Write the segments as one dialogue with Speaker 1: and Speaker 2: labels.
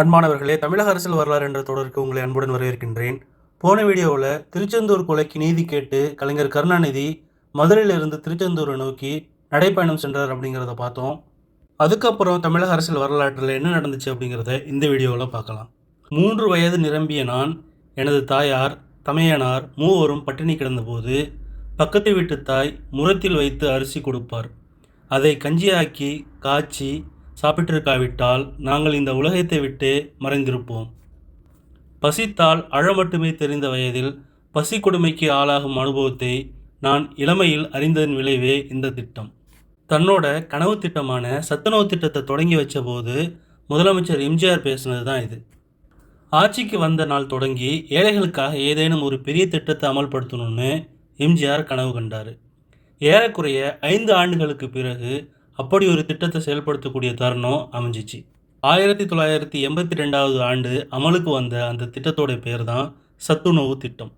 Speaker 1: அன்பானவர்களே தமிழக அரசியல் வரலாறு என்ற தொடருக்கு உங்களை அன்புடன் வரவேற்கின்றேன். போன வீடியோவில் திருச்செந்தூர் கொலைக்கு நீதி கேட்டு கலைஞர் கருணாநிதி மதுரையிலிருந்து திருச்செந்தூரை நோக்கி நடைப்பயணம் சென்றார் அப்படிங்கிறத பார்த்தோம். அதுக்கப்புறம் தமிழக அரசியல் வரலாற்றில் என்ன நடந்துச்சு அப்படிங்கிறத இந்த வீடியோவில் பார்க்கலாம். மூன்று வயது நிரம்பிய நான் எனது தாயார் தமையனார் மூவரும் பட்டினி கிடந்தபோது பக்கத்து வீட்டு தாய் முரத்தில் வைத்து அரிசி கொடுப்பார். அதை கஞ்சியாக்கி காய்ச்சி சாப்பிட்டிருக்காவிட்டால் நாங்கள் இந்த உலகத்தை விட்டே மறைந்திருப்போம். பசித்தால் அழ மட்டுமே தெரிந்த வயதில் பசி கொடுமைக்கு ஆளாகும் அனுபவத்தை நான் இளமையில் அறிந்ததன் விளைவே இந்த திட்டம். தன்னோட கனவு திட்டமான சத்துணவு திட்டத்தை தொடங்கி வச்சபோது முதலமைச்சர் எம்ஜிஆர் பேசினது தான் இது. ஆட்சிக்கு வந்த நாள் தொடங்கி ஏழைகளுக்காக ஏதேனும் ஒரு பெரிய திட்டத்தை அமல்படுத்தணும்னு எம்ஜிஆர் கனவு கண்டார். ஏறக்குறைய ஐந்து ஆண்டுகளுக்கு பிறகு அப்படி ஒரு திட்டத்தை செயல்படுத்தக்கூடிய தருணம் அமைஞ்சிச்சு. ஆயிரத்தி தொள்ளாயிரத்தி எண்பத்தி ரெண்டாவது ஆண்டு அமலுக்கு வந்த அந்த திட்டத்தோடைய பேர் தான் சத்துணவு திட்டம்.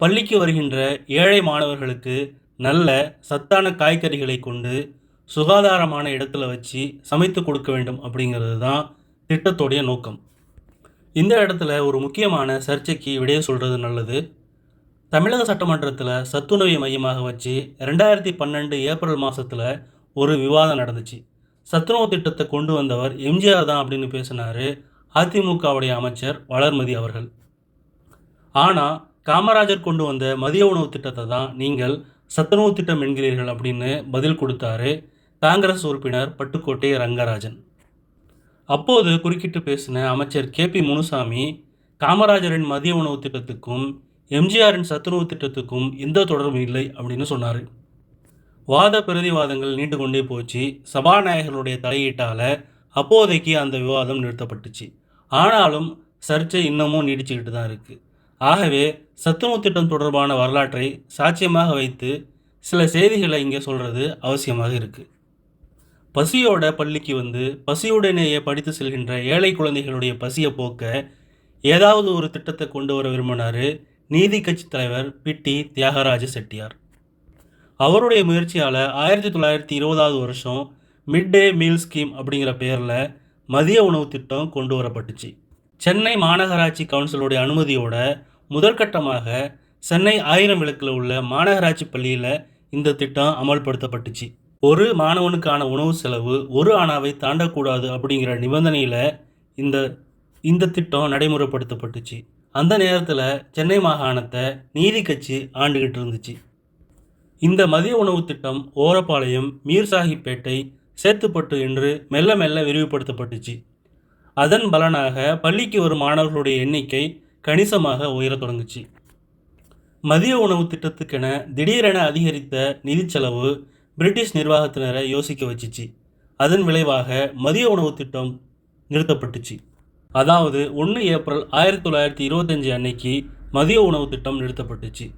Speaker 1: பள்ளிக்கு வருகின்ற ஏழை மாணவர்களுக்கு நல்ல சத்தான காய்கறிகளை கொண்டு சுகாதாரமான இடத்துல வச்சு சமைத்து கொடுக்க வேண்டும் அப்படிங்கிறது தான் திட்டத்தோடைய நோக்கம். இந்த இடத்துல ஒரு முக்கியமான சர்ச்சைக்கு விடைய சொல்கிறது நல்லது. தமிழக சட்டமன்றத்தில் சத்துணவை மையமாக வச்சு ரெண்டாயிரத்தி பன்னெண்டு ஏப்ரல் மாதத்தில் ஒரு விவாதம் நடந்துச்சு. சத்துணவு திட்டத்தை கொண்டு வந்தவர் எம்ஜிஆர் தான் அப்படின்னு பேசினார் அதிமுகவுடைய அமைச்சர் வளர்மதி அவர்கள். ஆனால் காமராஜர் கொண்டு வந்த மதிய உணவு திட்டத்தை தான் நீங்கள் சத்துணவு திட்டம் என்கிறீர்கள் அப்படின்னு பதில் கொடுத்தாரு காங்கிரஸ் உறுப்பினர் பட்டுக்கோட்டை ரங்கராஜன். அப்போது குறுக்கிட்டு பேசின அமைச்சர் கே பி முனுசாமி காமராஜரின் மதிய உணவு திட்டத்துக்கும் எம்ஜிஆரின் சத்துணவு திட்டத்துக்கும் எந்த தொடர்பும் இல்லை அப்படின்னு சொன்னார். வாத பிரதிவாதங்கள் நீண்டு கொண்டே போச்சு. சபாநாயகருடைய தலையீட்டால் அப்போதைக்கு அந்த விவாதம் நிறுத்தப்பட்டுச்சு. ஆனாலும் சர்ச்சை இன்னமும் நீடிச்சுக்கிட்டு தான் இருக்குது ஆகவே சத்துணவு திட்டம் தொடர்பான வரலாற்றை சாட்சியமாக வைத்து சில செய்திகளை இங்கே சொல்கிறது அவசியமாக இருக்குது பசியோட பள்ளிக்கு வந்து பசியுடனேயே படித்து செல்கின்ற ஏழை குழந்தைகளுடைய பசியை போக்க ஏதாவது ஒரு திட்டத்தை கொண்டு வர விரும்பினார் நீதி கட்சி தலைவர் பிட்டி தியாகராஜ செட்டியார். அவருடைய முயற்சியால் ஆயிரத்தி தொள்ளாயிரத்தி இருபதாவது வருஷம் மிட் டே மீல் ஸ்கீம் அப்படிங்கிற பேரில் மதிய உணவு திட்டம் கொண்டு வரப்பட்டுச்சு. சென்னை மாநகராட்சி கவுன்சிலுடைய அனுமதியோட முதற்கட்டமாக சென்னை ஆயிரம் விளக்கில் உள்ள மாநகராட்சி பள்ளியில் இந்த திட்டம் அமல்படுத்தப்பட்டுச்சு. ஒரு மாணவனுக்கான உணவு செலவு ஒரு ஆணாவை தாண்டக்கூடாது அப்படிங்கிற நிபந்தனையில் இந்த இந்த திட்டம் நடைமுறைப்படுத்தப்பட்டுச்சு. அந்த நேரத்தில் சென்னை மாகாணத்தை நீதி கட்சி ஆண்டுகிட்டு இருந்துச்சு. இந்த மதிய உணவு திட்டம் ஓரப்பாளையம் மீர் சாஹிப்பேட்டை சேத்துப்பட்டு என்று மெல்ல மெல்ல விரிவுபடுத்தப்பட்டுச்சு. அதன் பலனாக பள்ளிக்கு வரும் மாணவர்களுடைய எண்ணிக்கை கணிசமாக உயரத் தொடங்குச்சு. மதிய உணவு திட்டத்துக்கென திடீரென அதிகரித்த நிதிச்செலவு பிரிட்டிஷ் நிர்வாகத்தினரை யோசிக்க வச்சுச்சு. அதன் விளைவாக மதிய உணவு திட்டம் நிறுத்தப்பட்டுச்சு. அதாவது ஒன்று ஏப்ரல் ஆயிரத்தி தொள்ளாயிரத்தி இருபத்தஞ்சி அன்னைக்கு மதிய உணவு திட்டம் நிறுத்தப்பட்டுச்சு.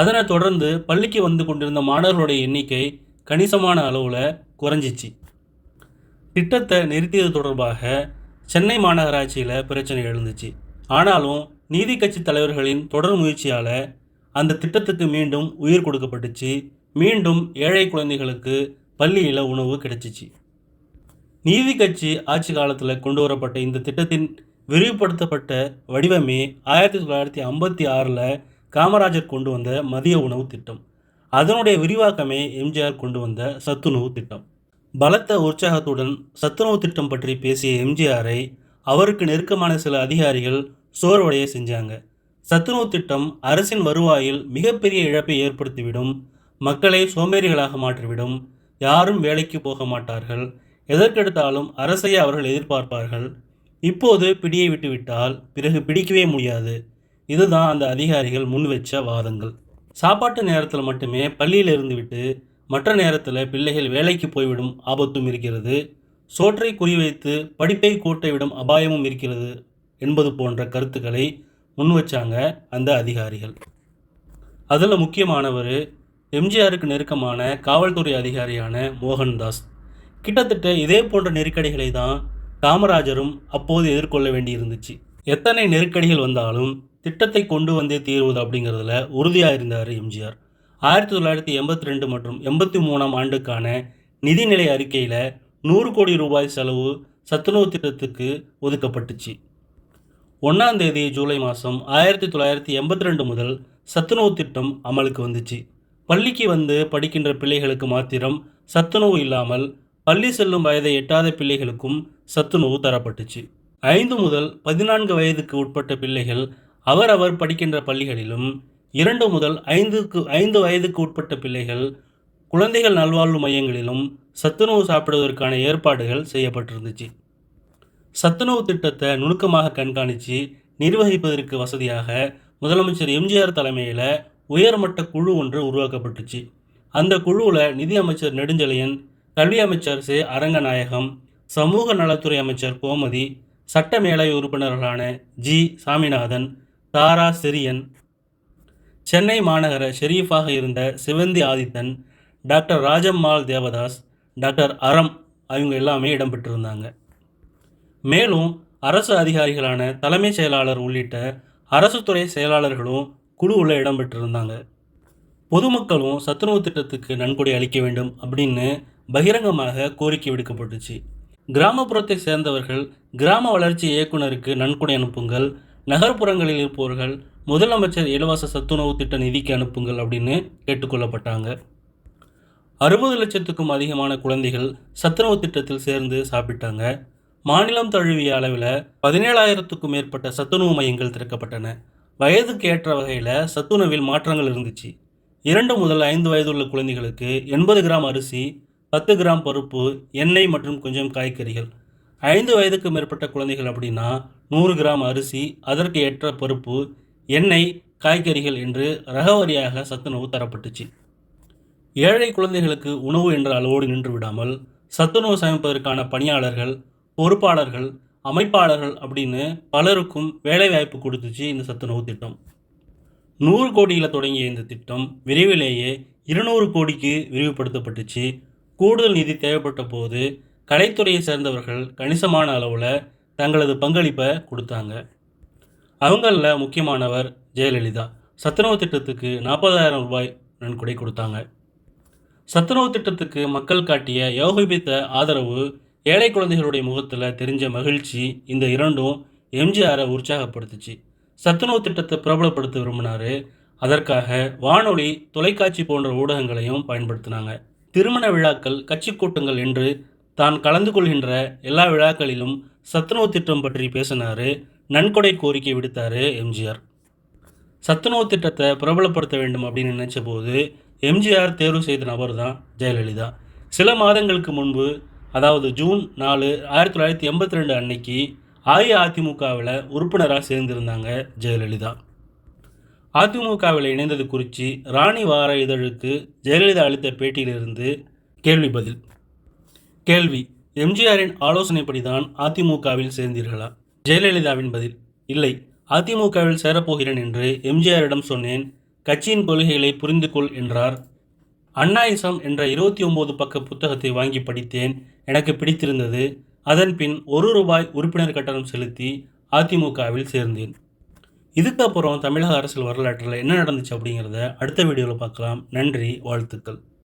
Speaker 1: அதனைத் தொடர்ந்து பள்ளிக்கு வந்து கொண்டிருந்த மாணவர்களுடைய எண்ணிக்கை கணிசமான அளவில் குறைஞ்சிச்சு. திட்டத்தை நிறுத்தியது தொடர்பாக சென்னை மாநகராட்சியில் பிரச்சனை எழுந்துச்சு. ஆனாலும் நீதி கட்சி தலைவர்களின் தொடர் முயற்சியால் அந்த திட்டத்துக்கு மீண்டும் உயிர் கொடுக்கப்பட்டுச்சு. மீண்டும் ஏழை குழந்தைகளுக்கு பள்ளியில் உணவு கிடைச்சிச்சு. நீதி கட்சி ஆட்சி காலத்தில் கொண்டு வரப்பட்ட இந்த திட்டத்தின் விரிவுபடுத்தப்பட்ட வடிவமே ஆயிரத்தி தொள்ளாயிரத்தி ஐம்பத்தி ஆறில் காமராஜர் கொண்டு வந்த மதிய உணவு திட்டம். அதனுடைய விரிவாக்கமே எம்ஜிஆர் கொண்டு வந்த சத்துணவு திட்டம். பலத்த உற்சாகத்துடன் சத்துணவு திட்டம் பற்றி பேசிய எம்ஜிஆரை அவருக்கு நெருக்கமான சில அதிகாரிகள் சோர்வடைய செஞ்சாங்க. சத்துணவு திட்டம் அரசின் வருவாயில் மிகப்பெரிய இழப்பை ஏற்படுத்திவிடும் மக்களை சோம்பேறிகளாக மாற்றிவிடும் யாரும் வேலைக்கு போக மாட்டார்கள் எதற்கெடுத்தாலும் அரசையே அவர்கள் எதிர்பார்ப்பார்கள். இப்போது பிடியை விட்டுவிட்டால் பிறகு பிடிக்கவே முடியாது. இதுதான் அந்த அதிகாரிகள் முன் வச்ச வாதங்கள். சாப்பாட்டு நேரத்தில் மட்டுமே பள்ளியில் இருந்துவிட்டு மற்ற நேரத்தில் பிள்ளைகள் வேலைக்கு போய்விடும் ஆபத்தும் இருக்கிறது. சோற்றை குறிவைத்து படிப்பை கூட்டைவிடும் அபாயமும் இருக்கிறது என்பது போன்ற கருத்துக்களை முன் வச்சாங்க அந்த அதிகாரிகள். அதில் முக்கியமானவர் எம்ஜிஆருக்கு நெருக்கமான காவல்துறை அதிகாரியான மோகன்தாஸ். கிட்டத்தட்ட இதே போன்ற நெருக்கடிகளை தான் காமராஜரும் அப்போது எதிர்கொள்ள வேண்டியிருந்துச்சு. எத்தனை நெருக்கடிகள் வந்தாலும் திட்டத்தை கொண்டு வந்தே தீர்வது அப்படிங்கிறதுல உறுதியாக இருந்தார் எம்ஜிஆர். ஆயிரத்தி தொள்ளாயிரத்தி எண்பத்தி ரெண்டு மற்றும் எண்பத்தி மூணாம் ஆண்டுக்கான நிதிநிலை அறிக்கையில் நூறு கோடி ரூபாய் செலவு சத்துணவு திட்டத்துக்கு ஒதுக்கப்பட்டுச்சு. ஒன்றாம் தேதி ஜூலை மாதம் ஆயிரத்தி தொள்ளாயிரத்தி எண்பத்தி ரெண்டு முதல் சத்துணவு திட்டம் அமலுக்கு வந்துச்சு. பள்ளிக்கு வந்து படிக்கின்ற பிள்ளைகளுக்கு மாத்திரம் சத்துணவு இல்லாமல் பள்ளி செல்லும் வயதை எட்டாத பிள்ளைகளுக்கும் சத்துணவு தரப்பட்டுச்சு. ஐந்து முதல் பதினான்கு வயதுக்கு உட்பட்ட பிள்ளைகள் அவரவர் படிக்கின்ற பள்ளிகளிலும் இரண்டு முதல் ஐந்துக்கு ஐந்து வயதுக்கு உட்பட்ட பிள்ளைகள் குழந்தைகள் நல்வாழ்வு மையங்களிலும் சத்துணவு சாப்பிடுவதற்கான ஏற்பாடுகள் செய்யப்பட்டிருந்துச்சு. சத்துணவு திட்டத்தை நுணுக்கமாக கண்காணித்து நிர்வகிப்பதற்கு வசதியாக முதலமைச்சர் எம்ஜிஆர் தலைமையில் உயர்மட்ட குழு ஒன்று உருவாக்கப்பட்டுச்சு. அந்த குழுவில் நிதி அமைச்சர் நெடுஞ்செழியன் கல்வி அமைச்சர் சே. அரங்கநாயகம் சமூக நலத்துறை அமைச்சர் கோமதி சட்ட மேலவை உறுப்பினர்களான ஜி. சாமிநாதன் தாரா சிரியன். சென்னை மாநகர ஷெரீஃபாக இருந்த சிவந்தி ஆதித்தன் டாக்டர் ராஜம்மாள் தேவதாஸ் டாக்டர் அறம் அவங்க எல்லாமே இடம்பெற்றிருந்தாங்க மேலும் அரசு அதிகாரிகளான தலைமைச் செயலாளர் உள்ளிட்ட அரசு துறை செயலாளர்களும் குழுவில் இடம்பெற்றிருந்தாங்க பொதுமக்களும் சத்துணவு திட்டத்துக்கு நன்கொடை அளிக்க வேண்டும் அப்படின்னு பகிரங்கமாக கோரிக்கை விடுக்கப்பட்டுச்சு. கிராமப்புறத்தை சேர்ந்தவர்கள் கிராம வளர்ச்சி இயக்குனருக்கு நன்கொடை அனுப்புங்கள் நகர்ப்புறங்களில் இருப்பவர்கள் முதலமைச்சர் இலவச சத்துணவு திட்ட நிதிக்கு அனுப்புங்கள் அப்படின்னு கேட்டுக்கொள்ளப்பட்டாங்க. அறுபது லட்சத்துக்கும் அதிகமான குழந்தைகள் சத்துணவு திட்டத்தில் சேர்ந்து சாப்பிட்டாங்க. மாநிலம் தழுவிய அளவில் பதினேழாயிரத்துக்கும் மேற்பட்ட சத்துணவு மையங்கள் திறக்கப்பட்டன. வயதுக்கு ஏற்ற வகையில் சத்துணவில் மாற்றங்கள் இருந்துச்சு. இரண்டு முதல் ஐந்து வயதுள்ள குழந்தைகளுக்கு எண்பது கிராம் அரிசி பத்து கிராம் பருப்பு எண்ணெய் மற்றும் கொஞ்சம் காய்கறிகள் ஐந்து வயதுக்கு மேற்பட்ட குழந்தைகள் அப்படின்னா நூறு கிராம் அரிசி அதற்கு ஏற்ற பருப்பு எண்ணெய் காய்கறிகள் என்று ரகவரியாக சத்துணவு தரப்பட்டுச்சு. ஏழை குழந்தைகளுக்கு உணவு என்ற அளவோடு நின்று விடாமல் சத்துணவு சமைப்பதற்கான பணியாளர்கள் பொறுப்பாளர்கள் அமைப்பாளர்கள் அப்படின்னு பலருக்கும் வேலைவாய்ப்பு கொடுத்துச்சு இந்த சத்துணவு திட்டம். நூறு கோடியில் தொடங்கிய இந்த திட்டம் விரைவிலேயே இருநூறு கோடிக்கு விரிவுபடுத்தப்பட்டுச்சு. கூடுதல் நிதி தேவைப்பட்ட போது கலைத்துறையை சேர்ந்தவர்கள் கணிசமான அளவில் தங்களது பங்களிப்பை கொடுத்தாங்க. அவங்களில் முக்கியமானவர் ஜெயலலிதா. சத்துணவு திட்டத்துக்கு நாற்பதாயிரம் ரூபாய் நன்கொடை கொடுத்தாங்க. சத்துணவு திட்டத்துக்கு மக்கள் காட்டிய யோகிபித்த ஆதரவு ஏழை குழந்தைகளுடைய முகத்தில் தெரிஞ்ச மகிழ்ச்சி இந்த இரண்டும் எம்ஜிஆரை உற்சாகப்படுத்துச்சு. சத்துணவு திட்டத்தை பிரபலப்படுத்த விரும்பினார். அதற்காக வானொலி தொலைக்காட்சி போன்ற ஊடகங்களையும் பயன்படுத்தினாங்க. திருமண விழாக்கள் கட்சி கூட்டங்கள் என்று தான் கலந்து கொள்கின்ற எல்லா விழாக்களிலும் சத்துணவு திட்டம் பற்றி பேசினார் நன்கொடை கோரிக்கை விடுத்தார் எம்ஜிஆர். சத்துணவு திட்டத்தை பிரபலப்படுத்த வேண்டும் அப்படின்னு நினச்ச போது எம்ஜிஆர் தேர்வு செய்த நபர் தான் ஜெயலலிதா. சில மாதங்களுக்கு முன்பு அதாவது ஜூன் நாலு ஆயிரத்தி தொள்ளாயிரத்தி எண்பத்தி ரெண்டு அன்னைக்கு அஇஅதிமுகவில் உறுப்பினராக சேர்ந்திருந்தாங்க ஜெயலலிதா. அதிமுகவில் இணைந்தது குறித்து ராணி வார இதழுக்கு ஜெயலலிதா அளித்த பேட்டியிலிருந்து கேள்வி பதில். கேள்வி. எம்ஜிஆரின் ஆலோசனைப்படி தான் அதிமுகவில் சேர்ந்தீர்களா? ஜெயலலிதாவின் பதில் இல்லை. அதிமுகவில் சேரப்போகிறேன் என்று எம்ஜிஆரிடம் சொன்னேன். கட்சியின் கொள்கைகளை புரிந்து கொள் என்றார் அண்ணாயிசம் என்ற இருபத்தி ஒன்பது பக்க புத்தகத்தை வாங்கி படித்தேன். எனக்கு பிடித்திருந்தது. அதன் பின் ஒரு ரூபாய் உறுப்பினர் கட்டணம் செலுத்தி அதிமுகவில் சேர்ந்தேன். இதுக்கப்புறம் தமிழக அரசியல் வரலாற்றில் என்ன நடந்துச்சு அப்படிங்கிறத அடுத்த வீடியோவில் பார்க்கலாம். நன்றி வாழ்த்துக்கள்.